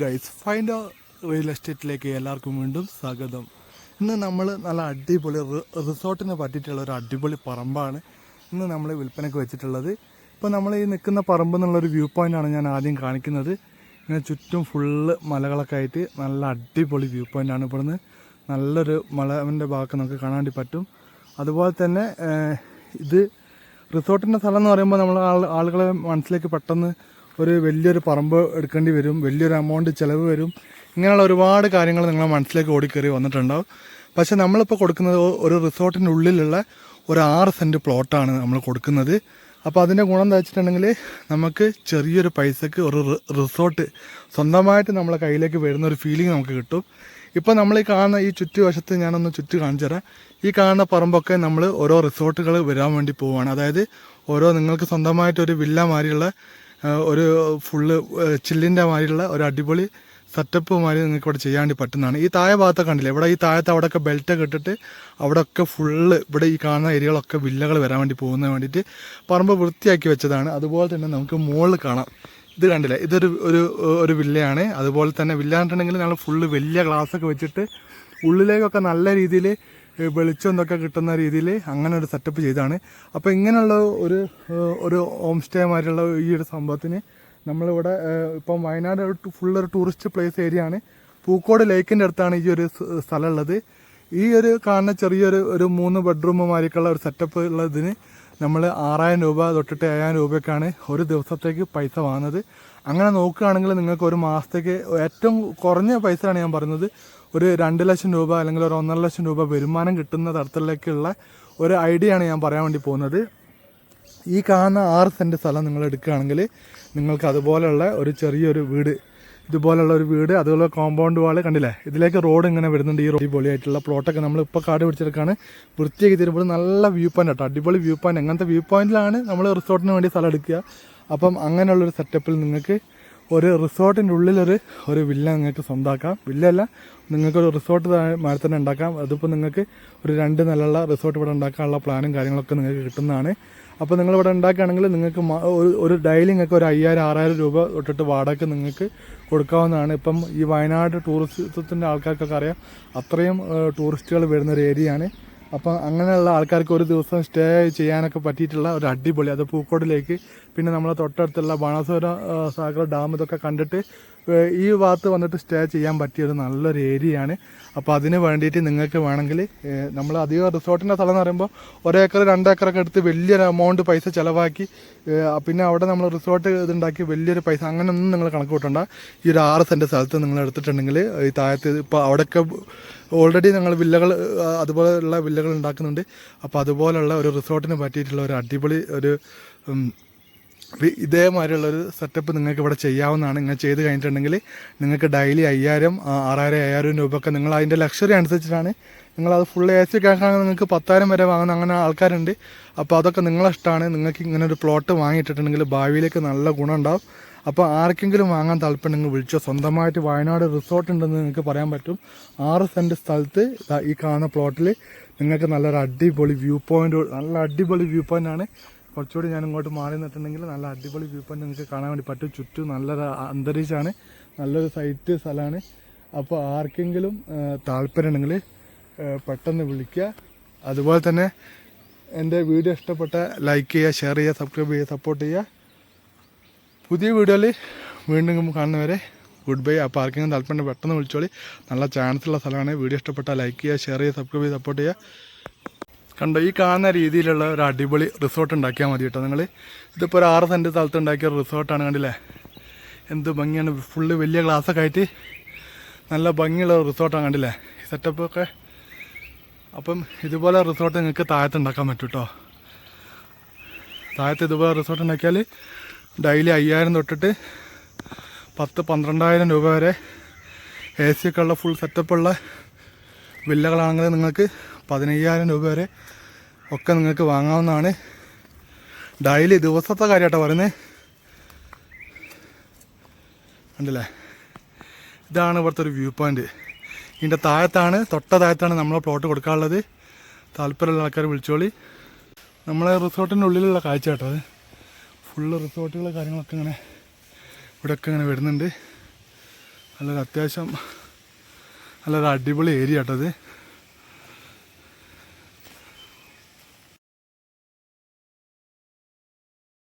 Guys find real എസ്റ്റേറ്റിലേക്ക് എല്ലാവർക്കും വീണ്ടും സ്വാഗതം. ഇന്ന് നമ്മൾ നല്ല അടിപൊളി റിസോർട്ടിനെ പറ്റിയിട്ടുള്ള ഒരു അടിപൊളി പറമ്പാണ് ഇന്ന് നമ്മൾ വിൽപ്പനയ്ക്ക് വെച്ചിട്ടുള്ളത്. ഇപ്പോൾ നമ്മൾ ഈ നിൽക്കുന്ന പറമ്പ് എന്നുള്ളൊരു വ്യൂ പോയിന്റാണ് ഞാൻ ആദ്യം കാണിക്കുന്നത്. ഇങ്ങനെ ചുറ്റും ഫുള്ള് മലകളൊക്കെ ആയിട്ട് നല്ല അടിപൊളി വ്യൂ പോയിന്റാണ് ഇവിടുന്ന്. നല്ലൊരു മലവിന്റെ ഭാഗമൊക്കെ നമുക്ക് കാണാൻ പറ്റും. അതുപോലെ തന്നെ ഇത് റിസോർട്ടിന്റെ സ്ഥലം എന്ന് പറയുമ്പോൾ നമ്മൾ ആൾ ആളുകളെ മനസ്സിലേക്ക് പെട്ടെന്ന് ഒരു വലിയൊരു പറമ്പ് എടുക്കേണ്ടി വരും വലിയൊരു എമൗണ്ട് ചിലവ് വരും. ഇങ്ങനെയുള്ള ഒരുപാട് കാര്യങ്ങൾ നിങ്ങളെ മനസ്സിലേക്ക് ഓടിക്കയറി വന്നിട്ടുണ്ടാവും. പക്ഷെ നമ്മളിപ്പോൾ കൊടുക്കുന്നത് ഒരു റിസോർട്ടിന്റെ ഉള്ളിലുള്ള ഒരു ആറ് സെന്റ് പ്ലോട്ടാണ് നമ്മൾ കൊടുക്കുന്നത്. അപ്പോൾ അതിന്റെ ഗുണം എന്താ വെച്ചിട്ടുണ്ടെങ്കിൽ നമുക്ക് ചെറിയൊരു പൈസക്ക് ഒരു റിസോർട്ട് സ്വന്തമായിട്ട് നമ്മളെ കയ്യിലേക്ക് വരുന്ന ഒരു ഫീലിംഗ് നമുക്ക് കിട്ടും. ഇപ്പോൾ നമ്മൾ ഈ കാണുന്ന ഈ ചുറ്റുവശത്ത് ഞാനൊന്ന് ചുറ്റു കാണിച്ചു തരാം. ഈ കാണുന്ന പറമ്പൊക്കെ നമ്മൾ ഓരോ റിസോർട്ടുകൾ വരാൻ വേണ്ടി പോവുകയാണ് അതായത് ഓരോ നിങ്ങൾക്ക് സ്വന്തമായിട്ട് ഒരു വില്ല മാതിരിയുള്ള ഒരു ഫുള്ള് ചില്ലിന്റെ മാതിരിയുള്ള ഒരു അടിപൊളി സെറ്റപ്പ് മാതിരി നിങ്ങൾക്ക് ഇവിടെ ചെയ്യാൻ വേണ്ടി പറ്റുന്നതാണ്. ഈ താഴെ ഭാഗത്തൊക്കെ കണ്ടില്ലേ? ഇവിടെ ഈ താഴത്തെ അവിടെ അവിടെയൊക്കെ ബെൽറ്റൊക്കെ ഇട്ടിട്ട് അവിടെയൊക്കെ ഫുള്ള് ഇവിടെ ഈ കാണുന്ന ഏരിയകളൊക്കെ വില്ലകൾ വരാൻ വേണ്ടി പോകുന്നതിന് വേണ്ടിയിട്ട് പറമ്പ് വൃത്തിയാക്കി വെച്ചതാണ്. അതുപോലെ തന്നെ നമുക്ക് മുകളിൽ കാണാം. ഇത് കണ്ടില്ലേ? ഇതൊരു ഒരു ഒരു വില്ലയാണ്. അതുപോലെ തന്നെ വില്ല കണ്ടിട്ടുണ്ടെങ്കിൽ ഞങ്ങൾ ഫുള്ള് വലിയ ഗ്ലാസ്സൊക്കെ വെച്ചിട്ട് ഉള്ളിലേക്കൊക്കെ നല്ല രീതിയിൽ വെളിച്ചം എന്നൊക്കെ കിട്ടുന്ന രീതിയിൽ അങ്ങനെ ഒരു സെറ്റപ്പ് ചെയ്താണ്. അപ്പോൾ ഇങ്ങനെയുള്ള ഒരു ഒരു ഹോം സ്റ്റേ മാതിരിയുള്ള ഈ ഒരു സംഭവത്തിന് നമ്മളിവിടെ ഇപ്പം വയനാട് ഫുൾ ഒരു ടൂറിസ്റ്റ് പ്ലേസ് ഏരിയ ആണ്. പൂക്കോട് ലേക്കിന്റെ അടുത്താണ് ഈ ഒരു സ്ഥലം ഉള്ളത് ഈ ഒരു കാണുന്ന ചെറിയൊരു ഒരു മൂന്ന് ബെഡ്റൂം മാതിരിക്കുള്ള ഒരു സെറ്റപ്പ് ഉള്ളതിന് നമ്മൾ ആറായിരം രൂപ തൊട്ടിട്ട് ഏഴായിരം രൂപയൊക്കെയാണ് ഒരു ദിവസത്തേക്ക് പൈസ വാങ്ങുന്നത്. അങ്ങനെ നോക്കുകയാണെങ്കിൽ നിങ്ങൾക്ക് ഒരു മാസത്തേക്ക് ഏറ്റവും കുറഞ്ഞ പൈസയാണ് ഞാൻ പറയുന്നത്. ഒരു രണ്ട് ലക്ഷം രൂപ അല്ലെങ്കിൽ ഒരു ഒന്നര ലക്ഷം രൂപ വരുമാനം കിട്ടുന്ന തരത്തിലേക്കുള്ള ഒരു ഐഡിയ ആണ് ഞാൻ പറയാൻ വേണ്ടി പോകുന്നത്. ഈ കാണുന്ന ആറ് സെന്റ് സ്ഥലം നിങ്ങൾ എടുക്കുകയാണെങ്കിൽ നിങ്ങൾക്ക് അതുപോലെയുള്ള ഒരു ചെറിയൊരു വീട് ഇതുപോലുള്ള ഒരു വീട് അതുപോലെ കോമ്പൗണ്ട് വാൾ കണ്ടില്ലേ? ഇതിലേക്ക് റോഡ് ഇങ്ങനെ വരുന്നുണ്ട്. ഈ റോഡ് പൊളിയായിട്ടുള്ള പ്ലോട്ടൊക്കെ നമ്മൾ ഇപ്പോൾ കാട് പിടിച്ചെടുക്കാണ്. വൃത്തിയാക്കി തരുമ്പോൾ നല്ല വ്യൂ പോയിന്റ് കേട്ടോ അടിപൊളി വ്യൂ പോയിന്റ് അങ്ങനത്തെ വ്യൂ പോയിന്റിലാണ് നമ്മൾ റിസോർട്ടിന് വേണ്ടി സ്ഥലം എടുക്കുക. അപ്പം അങ്ങനെയുള്ളൊരു സെറ്റപ്പിൽ നിങ്ങൾക്ക് ഒരു റിസോർട്ടിന്റെ ഉള്ളിലൊരു ഒരു വില്ല നിങ്ങൾക്ക് സ്വന്തമാക്കാം വില്ലയല്ല നിങ്ങൾക്കൊരു റിസോർട്ട് മാറി തന്നെ ഉണ്ടാക്കാം. അതിപ്പോൾ നിങ്ങൾക്ക് ഒരു രണ്ട് നിലയുള്ള റിസോർട്ട് ഇവിടെ ഉണ്ടാക്കാനുള്ള പ്ലാനും കാര്യങ്ങളൊക്കെ നിങ്ങൾക്ക് കിട്ടുന്നതാണ്. അപ്പോൾ നിങ്ങൾ ഇവിടെ ഉണ്ടാക്കുകയാണെങ്കിൽ നിങ്ങൾക്ക് ഒരു ഒരു ഡെയിലി നിങ്ങൾക്ക് ഒരു അയ്യായിരം ആറായിരം രൂപ തൊട്ടിട്ട് വാടക നിങ്ങൾക്ക് കൊടുക്കാവുന്നതാണ്. ഇപ്പം ഈ വയനാട് ടൂറിസത്തിന്റെ ആൾക്കാർക്കൊക്കെ അറിയാം അത്രയും ടൂറിസ്റ്റുകൾ വരുന്ന ഒരു ഏരിയയാണ്. അപ്പം അങ്ങനെയുള്ള ആൾക്കാർക്ക് ഒരു ദിവസം സ്റ്റേ ചെയ്യാനൊക്കെ പറ്റിയിട്ടുള്ള ഒരു അടിപൊളി അത് പൂക്കോടിലേക്ക് പിന്നെ നമ്മളെ തൊട്ടടുത്തുള്ള ബാണാസുര സാഗർ ഡാം ഇതൊക്കെ കണ്ടിട്ട് ഈ ഭാഗത്ത് വന്നിട്ട് സ്റ്റേ ചെയ്യാൻ പറ്റിയ ഒരു നല്ലൊരു ഏരിയയാണ്. അപ്പോൾ അതിന് വേണ്ടിയിട്ട് നിങ്ങൾക്ക് വേണമെങ്കിൽ നമ്മൾ അധികം റിസോർട്ടിന്റെ സ്ഥലം എന്ന് പറയുമ്പോൾ ഒരേക്കർ രണ്ടേക്കറൊക്കെ എടുത്ത് വലിയൊരു എമൗണ്ട് പൈസ ചിലവാക്കി പിന്നെ അവിടെ നമ്മൾ റിസോർട്ട് ഇതുണ്ടാക്കി വലിയൊരു പൈസ അങ്ങനെയൊന്നും നിങ്ങൾ കണക്ക് കൂട്ടണ്ട. ഈ ഒരു ആറ് സെന്റ് സ്ഥലത്ത് നിങ്ങൾ എടുത്തിട്ടുണ്ടെങ്കിൽ ഈ താഴത്ത് ഇപ്പോൾ അവിടെയൊക്കെ ഓൾറെഡി ഞങ്ങൾ വില്ലകൾ അതുപോലെയുള്ള വില്ലകൾ ഉണ്ടാക്കുന്നുണ്ട്. അപ്പോൾ അതുപോലെയുള്ള ഒരു റിസോർട്ടിന് പറ്റിയിട്ടുള്ള ഒരു അടിപൊളി ഒരു ഒരു സെറ്റപ്പ് നിങ്ങൾക്ക് ഇവിടെ ചെയ്യാവുന്നതാണ്. നിങ്ങൾ ചെയ്ത് കഴിഞ്ഞിട്ടുണ്ടെങ്കിൽ നിങ്ങൾക്ക് ഡെയിലി അയ്യായിരം ആറായിരം അയ്യായിരം രൂപ ഒക്കെ നിങ്ങൾ അതിന്റെ ലക്ഷറി അനുസരിച്ചിട്ടാണ് നിങ്ങളത് ഫുൾ എ സി ഒക്കെ ആക്കുകയാണെങ്കിൽ നിങ്ങൾക്ക് പത്തായിരം വരെ വാങ്ങുന്ന അങ്ങനെ ആൾക്കാരുണ്ട്. അപ്പോൾ അതൊക്കെ നിങ്ങളെ ഇഷ്ടമാണ് നിങ്ങൾക്ക് ഇങ്ങനെ ഒരു പ്ലോട്ട് വാങ്ങിയിട്ടിട്ടുണ്ടെങ്കിൽ ഭാവിയിലേക്ക് നല്ല ഗുണം ഉണ്ടാവും. അപ്പോൾ ആർക്കെങ്കിലും വാങ്ങാൻ താല്പര്യമുണ്ടെങ്കിൽ വിളിച്ചോ. സ്വന്തമായിട്ട് വയനാട് റിസോർട്ട് ഉണ്ടെന്ന് നിങ്ങൾക്ക് പറയാൻ പറ്റും. ആറ് സെന്റ് സ്ഥലത്ത് ഈ കാണുന്ന പ്ലോട്ടിൽ നിങ്ങൾക്ക് നല്ലൊരു അടിപൊളി വ്യൂ പോയിന്റ് നല്ല അടിപൊളി വ്യൂ പോയിന്റാണ് കുറച്ചുകൂടി ഞാൻ ഇങ്ങോട്ട് മാറി നിന്നിട്ടുണ്ടെങ്കിൽ നല്ല അടിപൊളി വ്യൂ പോയിന്റ് നിങ്ങൾക്ക് കാണാൻ വേണ്ടി പറ്റും. ചുറ്റും നല്ലൊരു അന്തരീക്ഷമാണ്. നല്ലൊരു സൈറ്റ് സ്ഥലമാണ്. അപ്പോൾ ആർക്കെങ്കിലും താല്പര്യം ഉണ്ടെങ്കിൽ പെട്ടെന്ന് വിളിക്കുക. അതുപോലെ തന്നെ എന്റെ വീഡിയോ ഇഷ്ടപ്പെട്ട ലൈക്ക് ചെയ്യുക ഷെയർ ചെയ്യുക സബ്സ്ക്രൈബ് ചെയ്യുക സപ്പോർട്ട് ചെയ്യുക. പുതിയ വീഡിയോയിൽ വീണ്ടും കാണുന്നവരെ ഗുഡ് ബൈ അപ്പോൾ ആർക്കെങ്കിലും താല്പര്യം പെട്ടെന്ന് വിളിച്ചോളി. നല്ല ചാൻസ് ഉള്ള സ്ഥലമാണ്. വീഡിയോ ഇഷ്ടപ്പെട്ടാൽ ലൈക്ക് ചെയ്യുക ഷെയർ ചെയ്യുക സബ്സ്ക്രൈബ് ചെയ്യുക സപ്പോർട്ട് ചെയ്യുക. കണ്ടോ ഈ കാണുന്ന രീതിയിലുള്ള ഒരു അടിപൊളി റിസോർട്ട് ഉണ്ടാക്കിയാൽ മതി കേട്ടോ നിങ്ങൾ ഇതിപ്പോൾ ഒരു ആറ് സെന്റ് സ്ഥലത്ത് ഉണ്ടാക്കിയ ഒരു റിസോർട്ടാണ് കണ്ടില്ലേ? എന്ത് ഭംഗിയാണ്. ഫുള്ള് വലിയ ഗ്ലാസ്സൊക്കെ ആയിട്ട് നല്ല ഭംഗിയുള്ള റിസോർട്ടാണ് കണ്ടില്ലേ? സെറ്റപ്പൊക്കെ അപ്പം ഇതുപോലെ റിസോർട്ട് നിങ്ങൾക്ക് താഴത്ത് ഉണ്ടാക്കാൻ പറ്റും കേട്ടോ. താഴത്ത് ഇതുപോലെ റിസോർട്ട് ഉണ്ടാക്കിയാൽ ഡെയിലി അയ്യായിരം തൊട്ടിട്ട് പത്ത് പന്ത്രണ്ടായിരം രൂപ വരെ എ സി ഒക്കെ ഉള്ള ഫുൾ സെറ്റപ്പുള്ള വില്ലകളാണെങ്കിൽ നിങ്ങൾക്ക് പതിനയ്യായിരം രൂപ വരെ ഒക്കെ നിങ്ങൾക്ക് വാങ്ങാവുന്നതാണ്. ഡെയിലി ദിവസത്തെ കാര്യമായിട്ടാണ് പറയുന്നത് ഉണ്ടല്ലേ ഇതാണ് ഇവിടുത്തെ ഒരു വ്യൂ പോയിന്റ്. ഇതിന്റെ താഴത്താണ് തൊട്ട താഴത്താണ് നമ്മളെ പ്ലോട്ട് കൊടുക്കാനുള്ളത്. താല്പര്യമുള്ള ആൾക്കാർ വിളിച്ചോളി. നമ്മളെ റിസോർട്ടിന്റെ ഉള്ളിലുള്ള കാഴ്ച കേട്ടോ അത്. ഫുള്ള് റിസോർട്ടുകൾ കാര്യങ്ങളൊക്കെ ഇങ്ങനെ ഇവിടെയൊക്കെ ഇങ്ങനെ വരുന്നുണ്ട്. നല്ലൊരു അത്യാവശ്യം നല്ലൊരു അടിപൊളി ഏരിയ കേട്ടത്